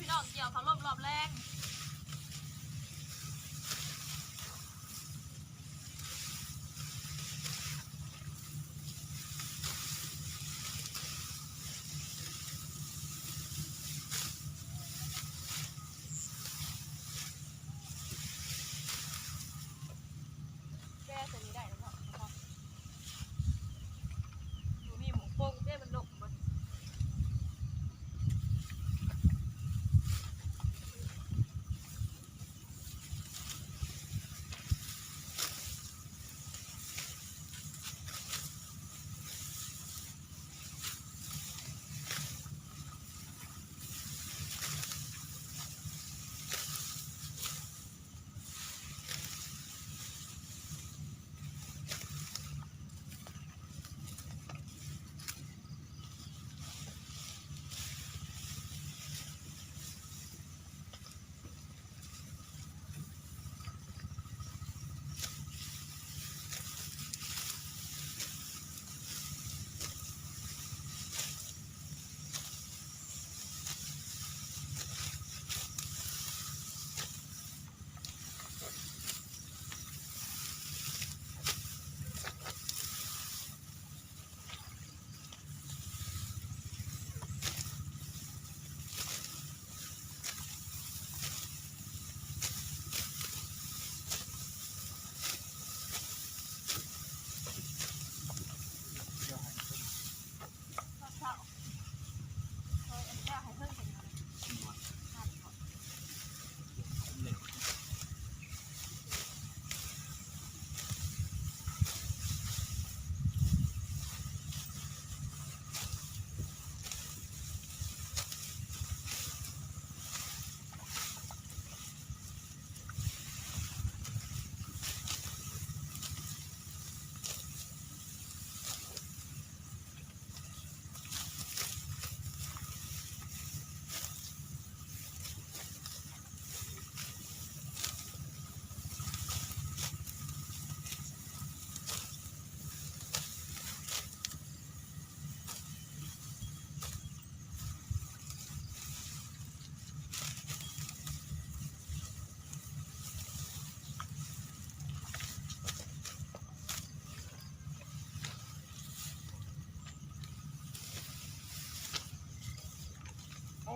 พี่น้องเกี่ยวเขารอบรอบแรง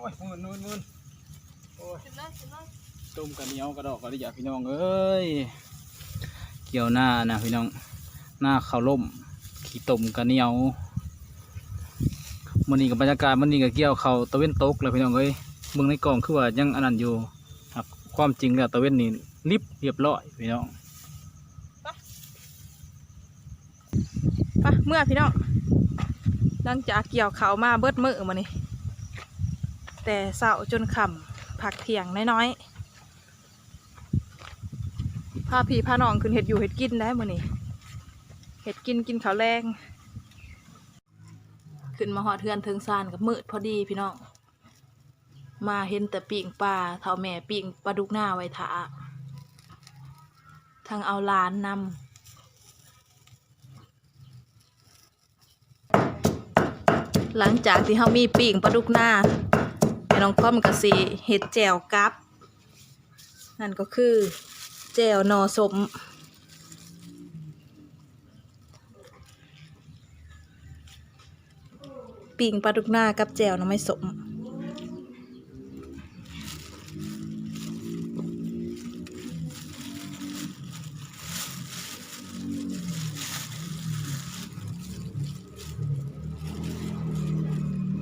ยมืนมืนมืนโอ้ยขึ้นเลยขึ้นเลยต้มกระเหนียวกระดอกกระดิยาพี่น้องเอ้ยเกี่ยวหน้านะพี่น้องหน้าข้าวล่มขี้ต้มกระเหนียวมันนี้กับบรรยากาศมันนี้กับเกี่ยวเขาวตะเว้นตกเลยพี่น้องเอ้ยเมืองในกล่องคือว่ายังอันนั้นอยู่ครับความจริงแล้วตะเว้นนี่ริบเรียบร้อยพี่น้องไปเมื่อพี่น้องหลังจากเกี่ยวเขาวมาเบิดมือมานี่ แต่เสาจนค่ำผักเที่ยงน้อยๆพาพี่พาน้องขึ้นเห็ดอยู่เห็ดกินได้มือนี่เห็ดกินกินข้าวแรงขึ้นมาหอดเทือนเทิงซานกับมืดพอดีพี่น้องมาเห็นแต่ปิ่งปลาเท่าแม่ปิ่งปลาดุกหน้าไว้ถาทางเอาหลานนำหลังจากที่เขามีปิ่งปลาดุกหน้า น้องค่อมกับสีเห็ดแจ่วกับ นั่นก็คือแจ่วนอสมปิ่งปลาดุกหน้ากับแจ่วน้ำไม่สม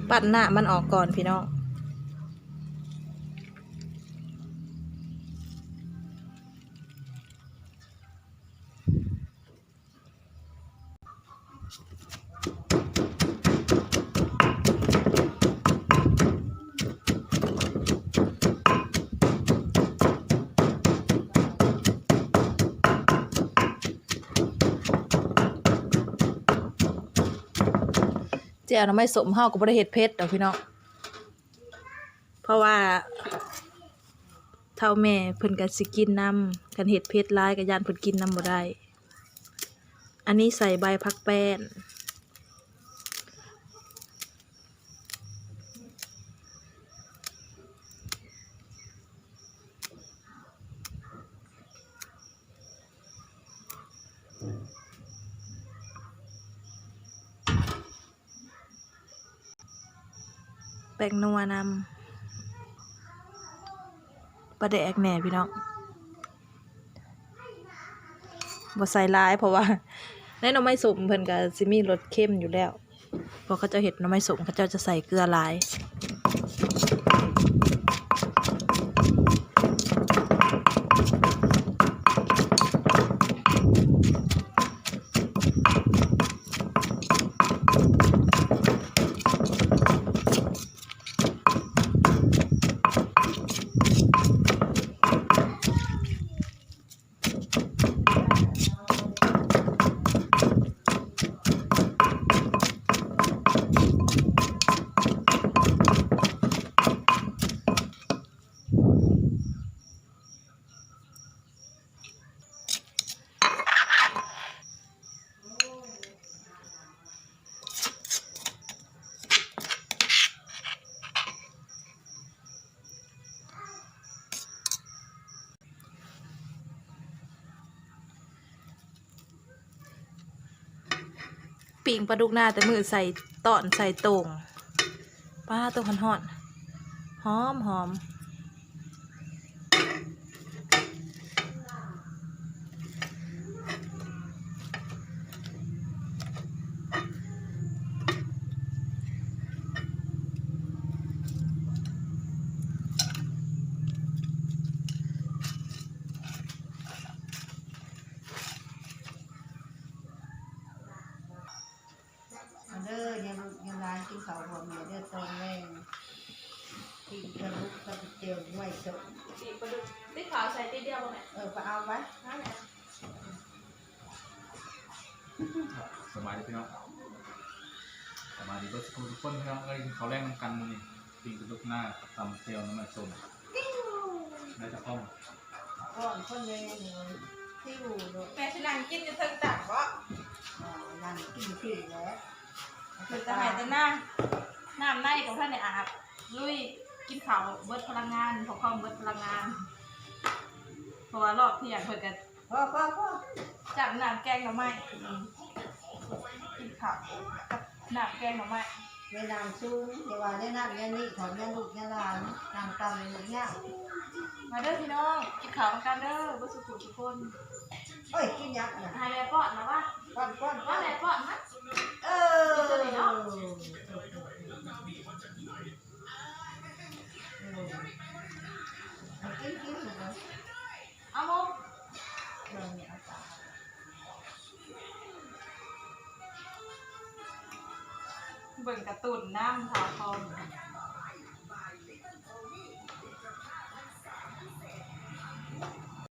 ปัดหน้ามันออกก่อนพี่น้อง เจ้าน้ำไม่สมเฮากับบริเฮ็ดเพชรดอกพี่น้องเพราะว่าเท่าแม่เพิ่นกันสิกินน้ำกันเห็ดเพชรร้ายกับยานเพิ่นกินน้ำบ่ได้ อันนี้ใส่ใบพักแป้น อ แป้งนัวนำปลาแดกแหน่พี่น้องบ่ใส่ร้ายเพราะว่าในหน่อไม้สมเพิ่นก็สิมีรสเข้มอยู่แล้วพอเขาเจะเห็ดหน่อไม้สมเขาจะจะใส่เกลือลาย ปิงปลาดุกหน้าแต่มือใส่ตอนใส่ต่งป้าตัวหอนๆหอมหอมหอมเด้อยังลูกยังร้านกินข้าวหอมเนี่ยเด้อตอนแรงกิน กระลุกกระเจียวไว้สดปิ่งปลาดุกติดขาวใส่ติดเดียวบ่แม่เออไปเอาไว้นั่นแหละสบายดีพี่น้องสบายดีเบิร์ดสกูทุกคนพี่น้องเอ้ยเขาแรงน้ำกันนี่ปิงกระดุกหน้าตำเตียวน้ำมันส้มได้จะต้องก่อนคนเลยเลยที่อยู่โดดแม่สินั่งกินอยู่เทิงตักบ่อ่านั่นกินที่แล้วคือจะให้แต่หน้าน้ำในของท่านเนี่ยอาบลุย กินข้าวเบิดพลังงานพอความเบิดพลังงาน เพราะว่ารอบเที่ยงเพิ่นก็พ่อพ่อพ่อจับน้ำแกงหน่อไม้กินข้าวกับน้ำแกงหน่อไม้เวลาซูงเดี๋ยวว่าได้นั่นเนี่ยนี่ถอนเนี่ยลูกเนี่ยหลานนางตำลูกเนี่ยมาเด้อพี่น้องกินข้าวกันเด้อบ่สุขุทุกคนเอ้ยกินยักษ์เนี่ยให้แม่ป้อนนะว่าก้อนก้อนก้ว่าอนแม่ป้อนนะ เออ กินกินหมดเลยเอาโมเดินเนี่ยเอาตาเบิ่งการะตูนน้ำขาคอ